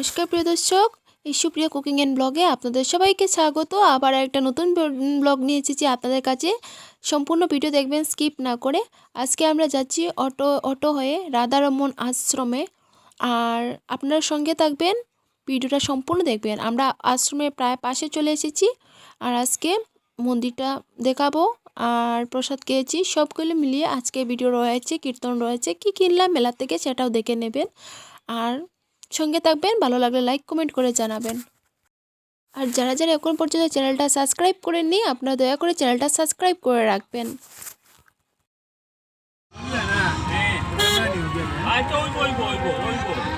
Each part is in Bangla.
নমস্কার প্রিয় দর্শক, এই সুপ্রিয়া কুকিং অ্যান্ড ব্লগে আপনাদের সবাইকে স্বাগত। আবার একটা নতুন ব্লগ নিয়ে এসেছি আপনাদের কাছে। সম্পূর্ণ ভিডিও দেখবেন, স্কিপ না করে। আজকে আমরা যাচ্ছি অটো অটো হয়ে রাধারমন আশ্রমে। আর আপনার সঙ্গে থাকবেন, ভিডিওটা সম্পূর্ণ দেখবেন। আমরা আশ্রমের প্রায় পাশে চলে এসেছি। আর আজকে মন্দিরটা দেখাবো। আর প্রসাদ খেয়েছি। সবগুলো মিলিয়ে আজকে ভিডিও রয়েছে, কীর্তন রয়েছে। কি কিনলাম মেলা থেকে সেটাও দেখে নেবেন। আর সঙ্গে থাকবেন ভালো লাগলে লাইক কমেন্ট করে জানাবেন আর যারা যারা এখন পর্যন্ত চ্যানেলটা সাবস্ক্রাইব করেননি আপনারা দয়া করে চ্যানেলটা সাবস্ক্রাইব করে রাখবেন আচ্ছা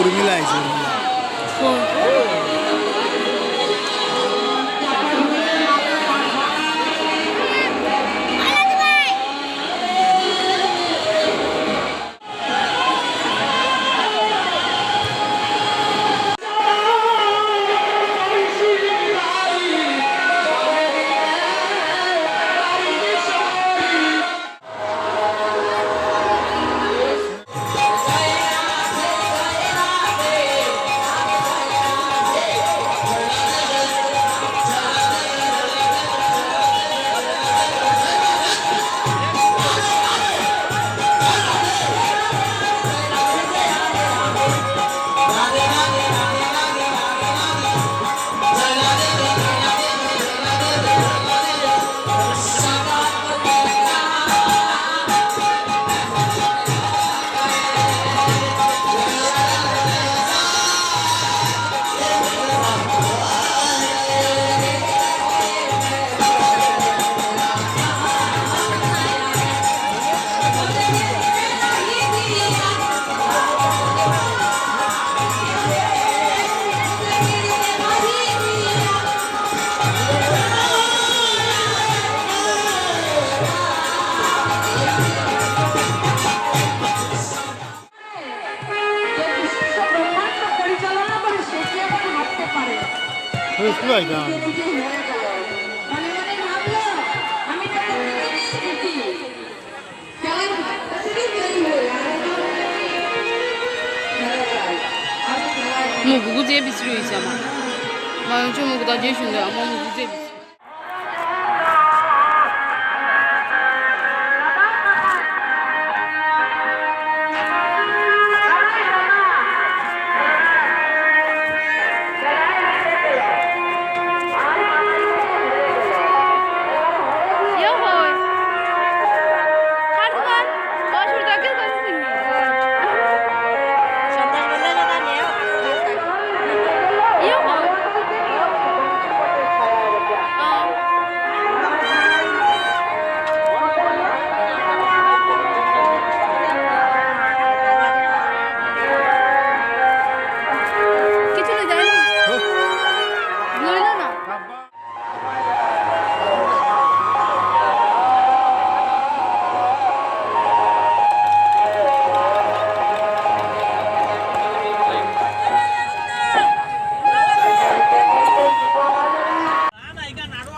kurumila izi. কেমন হাঁটতে তৈরি হয়ে মুখ গুজিয়ে বিচরি হয়েছে আমার। মানুষের মুখ যে সুন্দর, আমার মুখ গুজিয়ে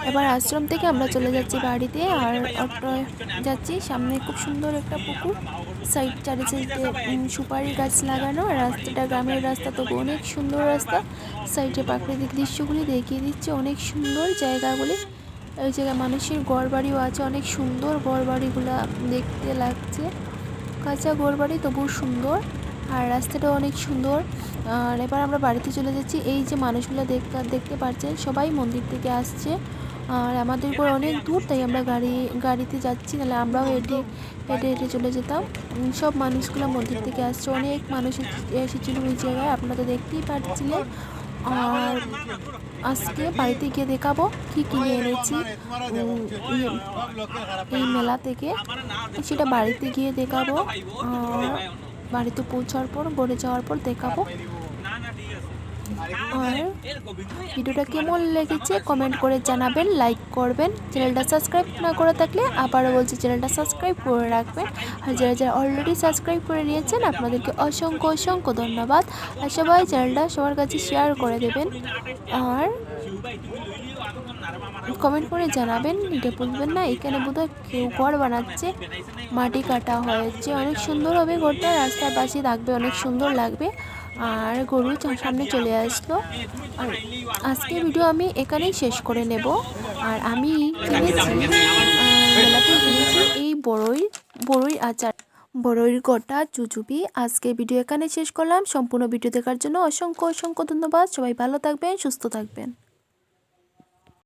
এবার আশ্রম থেকে আমরা চলে যাচ্ছি বাড়িতে আর অটো যাচ্ছি। সামনে খুব সুন্দর একটা পুকুর। সাইড চারিদিকে উম, সুপারি গাছ লাগানো। রাস্তাটা গ্রামের রাস্তা তবু অনেক সুন্দর রাস্তা। সাইডে প্রাকৃতিক দৃশ্যগুলি দেখিয়ে দিচ্ছে অনেক সুন্দর জায়গাগুলি। ওই জায়গায় মানুষের ঘর বাড়িও আছে অনেক সুন্দর ঘর বাড়িগুলো দেখতে লাগছে। কাঁচা ঘর বাড়ি তবু সুন্দর আর রাস্তাটাও অনেক সুন্দর। আর এবার আমরা বাড়িতে চলে যাচ্ছি। এই যে মানুষগুলো দেখতে দেখতে পাচ্ছেন সবাই মন্দির থেকে আসছে। আর আমাদের ঘর অনেক দূর, তাই আমরা গাড়ি, গাড়িতে যাচ্ছি, নাহলে আমরাও হেঁটে হেঁটে হেঁটে চলে যেতাম। সব মানুষগুলো মন্দির থেকে আসছে, অনেক মানুষ এসে- এসেছিল ওই জায়গায়, আপনারা দেখতেই পাচ্ছিলেন আর আজকে বাড়িতে গিয়ে দেখাবো কি কিনে এনেছি। এই মেলা থেকে সেটা বাড়িতে গিয়ে দেখাবো। আর বাড়িতে পৌঁছার পর, গড়ে যাওয়ার পর দেখাবো। আর ভিডিওটা কেমন লেগেছে কমেন্ট করে জানাবেন লাইক করবেন। চ্যানেলটা সাবস্ক্রাইব না করে থাকলে আবারও বলছি, চ্যানেলটা সাবস্ক্রাইব করে রাখবেন। আর যারা যারা অলরেডি সাবস্ক্রাইব করে নিয়েছেন, আপনাদেরকে অসংখ্য অসংখ্য ধন্যবাদ। আর সবাই চ্যানেলটা সবার কাছে শেয়ার করে দেবেন। আর কমেন্ট করে জানাবেন, এটা বলবেন না, এখানে বোধহয় কেউ ঘর বানাচ্ছে, মাটি কাটা হয়েছে, অনেক সুন্দর হবে ঘরটা রাস্তার পাশে থাকবে, অনেক সুন্দর লাগবে। আর গরু সামনে চলে আসলো। আর আজকে ভিডিও আমি এখানেই শেষ করে নেব। আর আমি মেলাতে কিনেছি এই বড়ই বড়ই আচার। বড়ইর গোটা চুচুপি। আজকে ভিডিও এখানে শেষ করলাম। সম্পূর্ণ ভিডিও দেখার জন্য অসংখ্য অসংখ্য ধন্যবাদ। সবাই ভালো থাকবেন, সুস্থ থাকবেন।